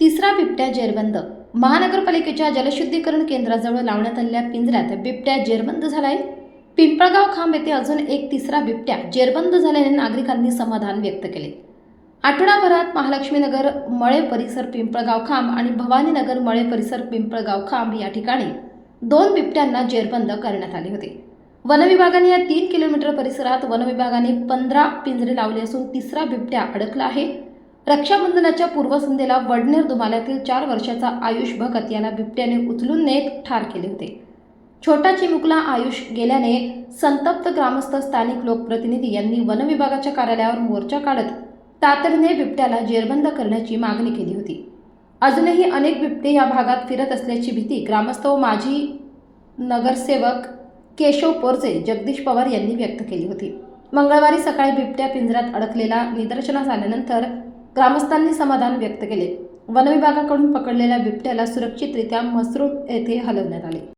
तिसरा बिबट्या जेरबंद. महानगरपालिकेच्या जलशुद्धीकरण केंद्राजवळ लावण्यात आलेल्या पिंजऱ्यात बिबट्या जेरबंद झालाय. पिंपळगाव खांब येथे अजून एक तिसरा बिबट्या जेरबंद झाल्याने नागरिकांनी समाधान व्यक्त केले. आठवडाभरात महालक्ष्मीनगर मळे परिसर पिंपळगाव खांब आणि भवानीनगर मळे परिसर पिंपळगाव खांब या ठिकाणी दोन बिबट्यांना जेरबंद करण्यात आले होते. वनविभागाने या तीन किलोमीटर परिसरात वनविभागाने पंधरा पिंजरे लावले असून तिसरा बिबट्या अडकला आहे. रक्षाबंधनाच्या पूर्वसंध्येला वडनेर दुमाल्यातील चार वर्षाचा आयुष भगत याला बिबट्याने उचलून नेत ठार केले होते. छोटा चिमुकला आयुष गेल्याने संतप्त ग्रामस्थ स्थानिक लोकप्रतिनिधी यांनी वनविभागाच्या कार्यालयावर मोर्चा काढत तातडीने बिबट्याला जेरबंद करण्याची मागणी केली होती. अजूनही अनेक बिबटे या भागात फिरत असल्याची भीती ग्रामस्थ व माजी नगरसेवक केशव पोरजे जगदीश पवार यांनी व्यक्त केली होती. मंगळवारी सकाळी बिबट्या पिंजऱ्यात अडकलेला निदर्शनास आल्यानंतर ग्रामस्थांनी समाधान व्यक्त केले. वनविभागाकडून पकडलेल्या बिबट्याला सुरक्षितरित्या मसरूळ येथे हलवण्यात आले.